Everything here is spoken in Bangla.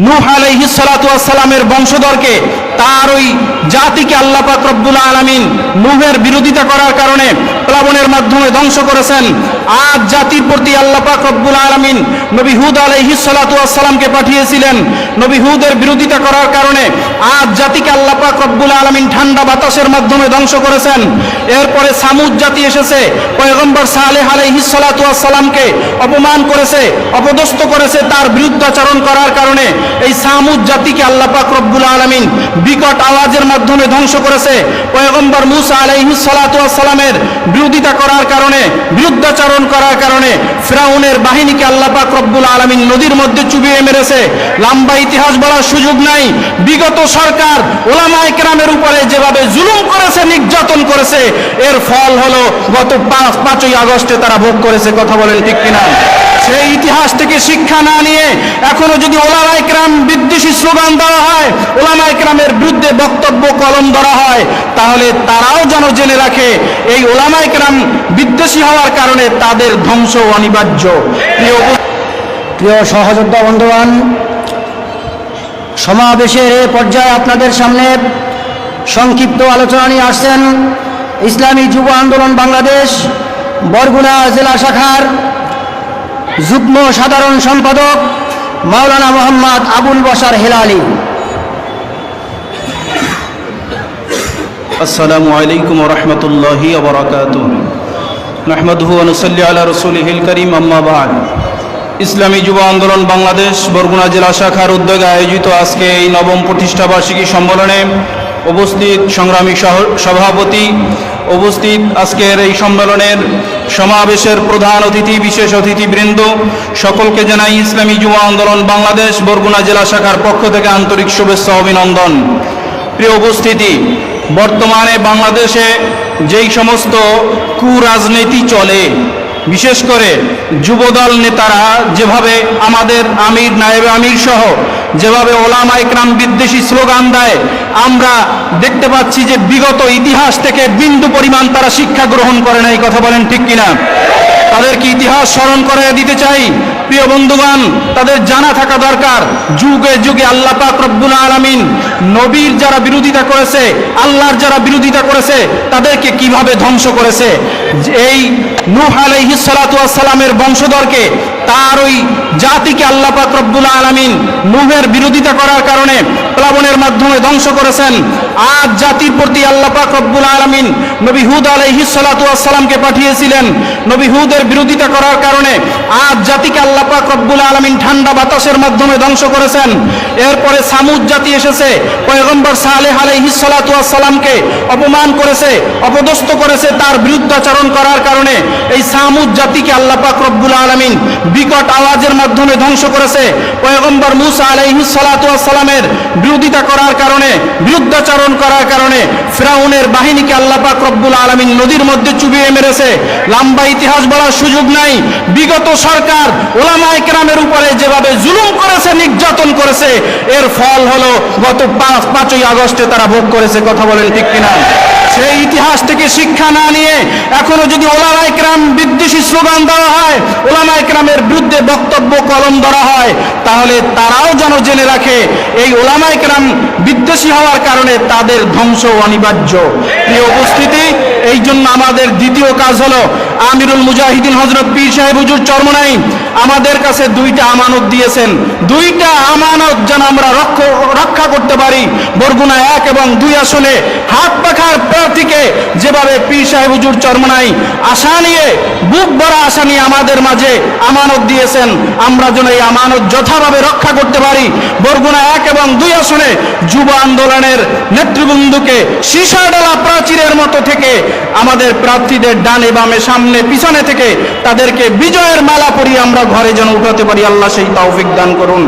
নূহ আলাইহিস সালাতু ওয়াস সালামের বংশধরকে তার ওই জাতিকে আল্লাহ পাক রব্বুল আলামিন নূহের বিরোধিতা করার কারণে প্লাবনের মাধ্যমে ধ্বংস করেছেন। আজ জাতির প্রতি আল্লাহ পাক রব্বুল আলামিন নবী হুদ আলাইহিস সালাতু ওয়াস সালামকে পাঠিয়েছিলেন। নবী হুদের বিরোধিতা করার কারণে আজ জাতিকে আল্লাহ পাক রব্বুল আলামিন ঠান্ডা বাতাসের মাধ্যমে ধ্বংস করেছেন। এরপরে সামুদ জাতি এসেছে, পয়গম্বর সালেহ আলাইহিস সালাতু ওয়াস সালামকে অপমান করেছে, অপদস্থ করেছে, তার বিরুদ্ধাচরণ করার কারণে এই সামুদ জাতিকে আল্লাহ পাক রব্বুল আলামিন বিকট আওয়াজের মাধ্যমে ধ্বংস করেছে। পয়গম্বর মুসা সালামের বিরোধিতা করার কারণে, বিরুদ্ধাচরণ করার কারণে ফিরাউনের বাহিনীকে আল্লাহ পাক রব্বুল আলামিন নদীর মধ্যে চুবিয়ে মেরেছে। লম্বা ইতিহাস বলার সুযোগ নাই। বিগত সরকার ওলামায়ে কেরামের উপরে যেভাবে জুলুম করেছে, নির্যাতন করেছে, এর ফল হলো গত পাঁচ, পাঁচই আগস্টে তারা ভোগ করেছে। কথা বলেন ঠিক কিনা? সেই ইতিহাস থেকে শিক্ষা না নিয়ে এখনও যদি ওলামায়ে কেরাম বিদ্বেষী স্লোগান দেওয়া হয়, ওলামায়ে কেরামের বিরুদ্ধে বক্তব্য, কলম ধরা হয়, তাহলে তারাও যেন জেনে রাখে এই ওলামায়ে কেরাম বিদ্বেষী হওয়ার কারণে তাদের ধ্বংস অনিবার্য। প্রিয় সহযোদ্ধা বন্ধুগণ, সমাবেশের এ পর্যায়ে আপনাদের সামনে সংক্ষিপ্ত আলোচনা নিয়ে আসছেন ইসলামী যুব আন্দোলন বাংলাদেশ, বরগুনা জেলা শাখার যুগ্ম সাধারণ সম্পাদক মাওলানা মোহাম্মদ আবুল বসার হেলালি। আসসালামু আলাইকুম রহমতুল্লাহি আবরাকাত রহমদহু অনুসল্লি আল্লাহ রসুল হিল করিম ইসলামী যুব আন্দোলন বাংলাদেশ, বরগুনা জেলা শাখার উদ্যোগে আয়োজিত আজকে এই নবম প্রতিষ্ঠাবার্ষিকী সম্মেলনে উপস্থিত সংগ্রামী সভাপতি উপস্থিত আজকের এই সম্মেলনের সমাবেশের প্রধান অতিথি, বিশেষ অতিথিবৃন্দ, সকলকে জানাই ইসলামী যুব আন্দোলন বাংলাদেশ বরগুনা জেলা শাখার পক্ষ থেকে আন্তরিক শুভেচ্ছা, অভিনন্দন। প্রিয় উপস্থিতি, বর্তমানে বাংলাদেশে যেই সমস্ত কুরাজনীতি চলে, বিশেষ করে যুবদল নেতারা যেভাবে আমাদের আমির, নায়েব আমির সহ যেভাবে ওলামা ইকরাম বিদ্বেষী স্লোগান দেয়, আমরা দেখতে পাচ্ছি যে বিগত ইতিহাস থেকে বিন্দু পরিমাণ তারা শিক্ষা গ্রহণ করে না এই কথা বলেন ঠিক কিনা? তাদেরকে ইতিহাস স্মরণ করে দিতে চাই। প্রিয় বন্ধুগণ, তাদের জানা থাকা দরকার। যুগে যুগে আল্লাহ পাক রব্বুল আলামিন নবীর যারা বিরোধিতা করেছে, আল্লাহর যারা বিরোধিতা করেছে, তাদেরকে কীভাবে ধ্বংস করেছে? এই নূহ ওয়াস সালামের বংশধরকে, তার ওই জাতিকে আল্লাহ পাক রব্বুল আলামিন নূহের বিরোধিতা করার কারণে প্লাবনের মাধ্যমে ধ্বংস করেছেন। আজ জাতির প্রতি আল্লাহ পাক রব্বুল আলামিন নবী হুদ ওয়াস সালামকে পাঠিয়েছিলেন। নবী হুদের বিরোধিতা করার কারণে আজ জাতিকে আল্লাহ পাক রব্বুল আলামিন ঠান্ডা বাতাসের মাধ্যমে ধ্বংস করেছেন। এরপরে সামুদ জাতি এসেছে, পয়গম্বর সালেহ ওয়াস সালামকে অপমান করেছে, অপদস্থ করেছে, তার বিরুদ্ধাচরণ করার কারণে এই সামুদ জাতিকে আল্লাহ পাক রব্বুল আলামিন বিকট আওয়াজের মাধ্যমে ধ্বংস করেছে। পয়গম্বর মুসা আলাইহিস সালাতু ওয়াস সালামের বিরোধিতা করার কারণে, বিরুদ্ধাচরণ করার কারণে ফিরাউনের বাহিনীকে আল্লাহ পাক রব্বুল আলামিন নদীর মধ্যে চুবিয়ে মেরেছে। লম্বা ইতিহাস বলার সুযোগ নাই। বিগত সরকার ওলামায়ে কেরামের উপরে যেভাবে জুলুম করেছে, নির্যাতন করেছে, এর ফল হলো গত পাঁচ, পাঁচই আগস্টে তারা ভোগ করেছে। কথা বলেন ঠিক কিনা? সেই ইতিহাস থেকে শিক্ষা না নিয়ে এখনও যদি ওলামায়ে কেরাম বিদ্বেষী স্লোগান দেওয়া হয় কেরামের বিরুদ্ধে বক্তব্য, কলম ধরা হয়, তাহলে তারাও যেন জেনে রাখে এই ওলামায়ে কেরাম বিদ্বেষী হওয়ার কারণে তাদের ধ্বংস অনিবার্য। প্রিয় উপস্থিতি এই জন্য আমাদের দ্বিতীয় কাজ হলো আমিরুল মুজাহিদিন হজরত পীর সাহেব হুজুর চরমনাই আমাদের কাছে দুইটা আমানত দিয়েছেন। দুইটা আমানত যেন আমরা রক্ষা করতে পারি। বরগুনা এক এবং দুই আসনে হাত পাখার প্রার্থীকে যেভাবে পীর সাহেব হুজুর চরমনাই আশা নিয়ে, বুক ভরা আশা নিয়ে আমাদের মাঝে আমানত দিয়েছেন। আমরা যেন এই আমানত যথাভাবে রক্ষা করতে পারি। বরগুনা এক এবং দুই আসনে যুব আন্দোলনের নেতৃবৃন্দকে সীসাডালা প্রাচীরের মতো থেকে আমাদের প্রার্থীদের ডানে বামে সামনে পিছনে থেকে তাদেরকে বিজয়ের মালা পরিয়ে আমরা ঘরে যেন উঠাতে পারি। আল্লাহ সেই তৌফিক দান করুন।